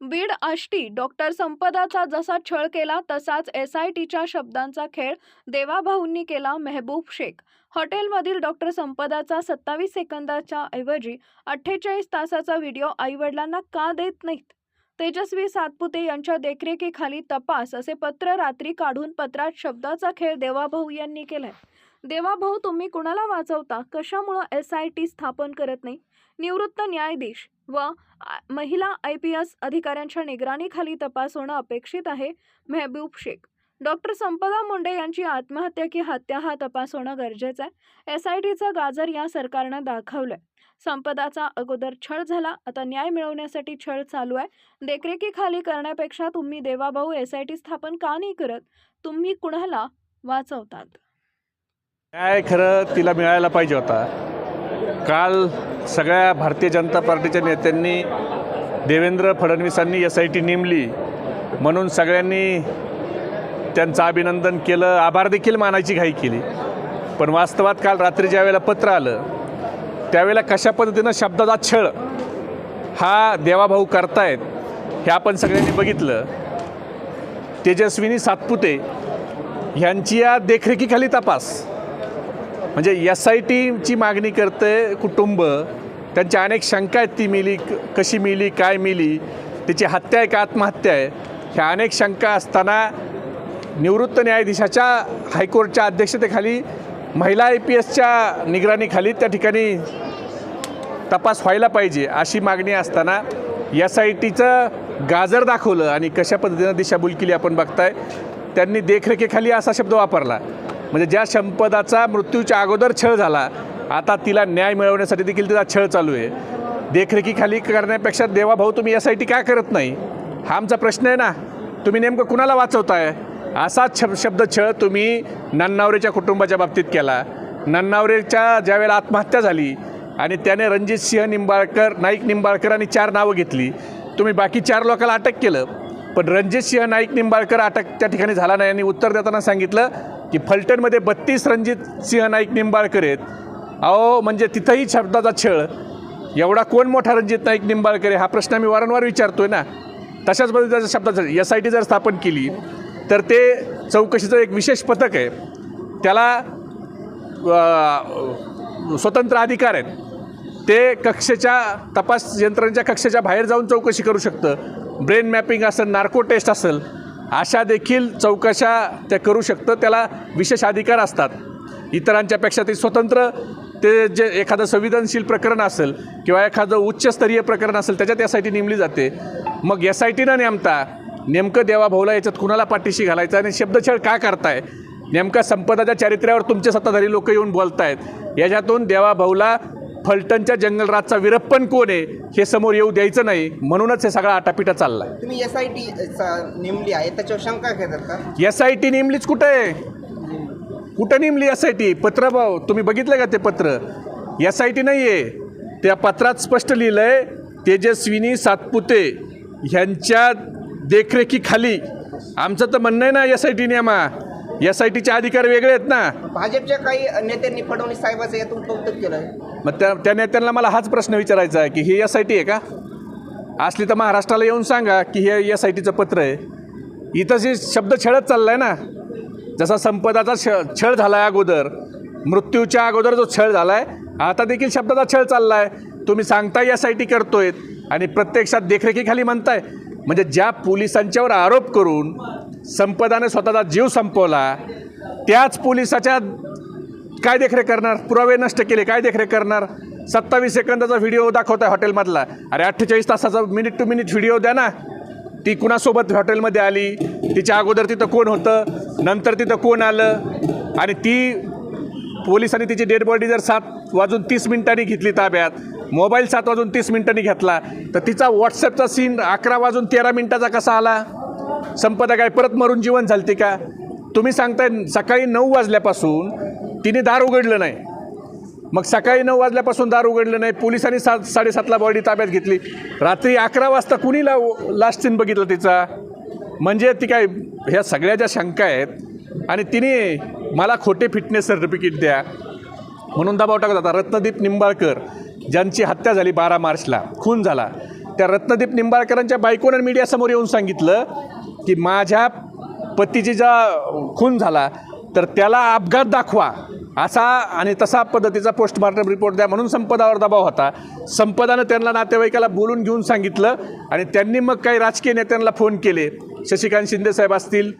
Beed Ashti doctor संपदाचा जसा छळ केला तसाच एस आय टीच्या शब्दांचा खेळ देवाभाऊंनी केला मेहबूब शेख. हॉटेलमधील डॉक्टर संपदाचा सत्तावीस सेकंदाच्या ऐवजी अठ्ठेचाळीस तासाचा व्हिडिओ आईवडिलांना का देत नाहीत? तेजस्वी सातपुते यांच्या देखरेखीखाली तपास असे पत्र रात्री काढून पत्रात शब्दाचा खेळ देवाभाऊ यांनी केलाय. देवाभाऊ तुम्ही कुणाला वाचवता? कशामुळं एस आय टी स्थापन करत नाही? निवृत्त न्यायाधीश व महिला आय पी एस अधिकाऱ्यांच्या निगराणीखाली तपास होणं अपेक्षित आहे मेहबूब शेख. डॉक्टर संपदा मुंडे यांची आत्महत्या की हत्या हा तपास होणं गरजेचं आहे. एस आय टीचा गाजर या सरकारनं दाखवलंय. संपदाचा अगोदर छळ झाला आता न्याय मिळवण्यासाठी छळ चालू आहे. देखरेखीखाली करण्यापेक्षा तुम्ही देवाभाऊ एस आय टी स्थापन का नाही करत? तुम्ही कुणाला वाचवतात? काय खरं तिला मिळायला पाहिजे होता. काल सगळ्या भारतीय जनता पार्टीच्या नेत्यांनी देवेंद्र फडणवीसांनी एस आय टी नेमली. म्हणून सगळ्यांनी त्यांचं अभिनंदन केलं. आभार देखील मानायची घाई केली. पण वास्तवात काल रात्री ज्या वेळेला पत्र आलं त्यावेळेला कशा पद्धतीनं शब्दाचा छळ हा देवाभाऊ करतायत हे आपण सगळ्यांनी बघितलं. तेजस्विनी सातपुते ह्यांची या देखरेखीखाली तपास. म्हणजे एस आय टीची मागणी करते कुटुंब. त्यांच्या अनेक शंका आहेत ती मिली क- कशी मिली काय मिली. तिची हत्या आहे का आत्महत्या आहे? ह्या अनेक शंका असताना निवृत्त न्यायाधीशाच्या हायकोर्टच्या अध्यक्षतेखाली महिला आय पी एसच्या निगराणीखाली त्या ठिकाणी तपास व्हायला पाहिजे अशी मागणी असताना एस आय टीचं गाजर दाखवलं आणि कशा पद्धतीनं दिशाभूल केली आपण बघताय त्यांनी देखरेखीखाली असा शब्द वापरला. म्हणजे ज्या संपदाचा मृत्यूच्या अगोदर छळ झाला आता तिला न्याय मिळवण्यासाठी देखील तिचा छळ चालू आहे. देखरेखीखाली करण्यापेक्षा देवाभाऊ तुम्ही यासाठी काय करत नाही? हा आमचा प्रश्न आहे ना. तुम्ही नेमकं कुणाला वाचवताय? असाच शब शब्द छळ तुम्ही नन्नावरेच्या कुटुंबाच्या बाबतीत केला. नन्नावरेच्या ज्यावेळेला आत्महत्या झाली आणि त्याने रणजित सिंह निंबाळकर नाईक निंबाळकर आणि चार नावं घेतली तुम्ही बाकी चार लोकांना अटक केलं. पण रणजित सिंह नाईक निंबाळकर अटक त्या ठिकाणी झाला नाही आणि उत्तर देताना सांगितलं की फलटणमध्ये बत्तीस रणजित सिंह नाईक निंबाळकर आहेत. अहो म्हणजे तिथंही शब्दाचा छळ. एवढा कोण मोठा रणजित नाईक निंबाळकर हा प्रश्न मी वारंवार विचारतो आहे ना. तशाच पद्धतीचा शब्दाचा एस आय टी जर स्थापन केली तर ते चौकशीचं एक विशेष पथक आहे. त्याला स्वतंत्र अधिकार आहेत. ते कक्षेच्या तपास यंत्रणेच्या कक्षेच्या बाहेर जाऊन चौकशी करू शकतं. ब्रेन मॅपिंग असेल नार्को टेस्ट असेल अशा देखील चौकशा त्या करू शकतं त्याला विशेष अधिकार असतात. इतरांच्यापेक्षा ते स्वतंत्र ते जे एखादं संवेदनशील प्रकरण असेल किंवा एखादं उच्चस्तरीय प्रकरण असेल त्याच्यात एस आय टी नेमली जाते. मग एस आय टीनं नेमता नेमकं देवाभाऊला याच्यात कुणाला पाठीशी घालायचं आणि शब्दछळ का करताय? नेमका संपदाच्या चारित्र्यावर तुमचे सत्ताधारी लोक येऊन बोलतायत याच्यातून देवाभाऊला फलटणच्या जंगलराजचा विरप्पन कोण आहे हे समोर येऊ द्यायचं नाही म्हणूनच हे सगळा आटापिटा चाललाय. तुम्ही एस आय टी नेमली आहे त्याच्यावर शंका घेतात का एस आय टी नेमलीच कुठं आहे? कुठं नेमली एस आय टी पत्र भाऊ तुम्ही बघितलं का ते पत्र? एस आय टी नाही आहे त्या पत्रात स्पष्ट लिहिलं आहे तेजस्विनी सातपुते ह्यांच्या देखरेखीखाली. आमचं तर म्हणणं आहे ना एस आय टी नेमा एस आय टीचे अधिकार वेगळे आहेत ना. भाजपच्या काही नेत्यांनी फडणवीस साहेबाचं यातून कौतुक केलं मग त्या त्या नेत्यांना मला हाच प्रश्न विचारायचा आहे की ही एस आय टी आहे का? असली तर महाराष्ट्राला येऊन सांगा की हे एस आय टीचं पत्र आहे. इथं जे शब्द छळत चालला आहे ना जसा संपदाचा छ छळ झाला आहे अगोदर मृत्यूच्या अगोदर जो छळ झाला आहे आता देखील शब्दाचा छळ चालला आहे तुम्ही सांगताय एस आय टी करतोय आणि प्रत्यक्षात देखरेखीखाली म्हणताय. म्हणजे ज्या पोलिसांच्यावर आरोप करून संपदाने स्वतःचा जीव संपवला त्याच पोलिसाच्या काय देखरेख करणार? पुरावे नष्ट केले काय देखरेख करणार? सत्तावीस सेकंदाचा व्हिडिओ दाखवताय हॉटेलमधला. अरे अठ्ठेचाळीस तासाचा मिनिट टू मिनिट व्हिडिओ द्या ना. ती कुणासोबत हॉटेलमध्ये आली? तिच्या अगोदर तिथं कोण होतं? नंतर तिथं कोण आलं? आणि ती पोलिसांनी तिची डेड बॉडी जर सात वाजून तीस मिनिटांनी घेतली ताब्यात मोबाईल सात वाजून तीस मिनिटांनी घेतला तर तिचा व्हॉट्सअपचा सीन अकरा वाजून तेरा मिनिटाचा कसा आला? संपदा काय? परत मरून जीवन झालते का? तुम्ही सांगताय सकाळी नऊ वाजल्यापासून तिने दार उघडलं नाही. मग सकाळी नऊ वाजल्यापासून दार उघडलं नाही. पोलिसांनी सात साडेसातला बॉडी ताब्यात घेतली. रात्री अकरा वाजता कुणी ला लास्ट सीन बघितलं तिचा? म्हणजे ती काय ह्या सगळ्या ज्या शंका आहेत आणि तिने मला खोटे फिटनेस सर्टिफिकेट द्या. म्हणून दबाव टाकत होता. रत्नदीप निंबाळकर ज्यांची हत्या झाली बारा मार्चला खून झाला. त्या रत्नदीप निंबाळकरांच्या बायकोनं मीडियासमोर येऊन सांगितलं की माझ्या पतीची जा खून झाला तर त्याला अपघात दाखवा. असा आणि तसा पद्धतीचा पोस्टमार्टम रिपोर्ट द्या म्हणून संपदावर दबाव होता. संपदानं त्यांना नातेवाईकाला बोलून घेऊन सांगितलं आणि त्यांनी मग काही राजकीय नेत्यांना फोन केले. शशिकांत शिंदेसाहेब असतील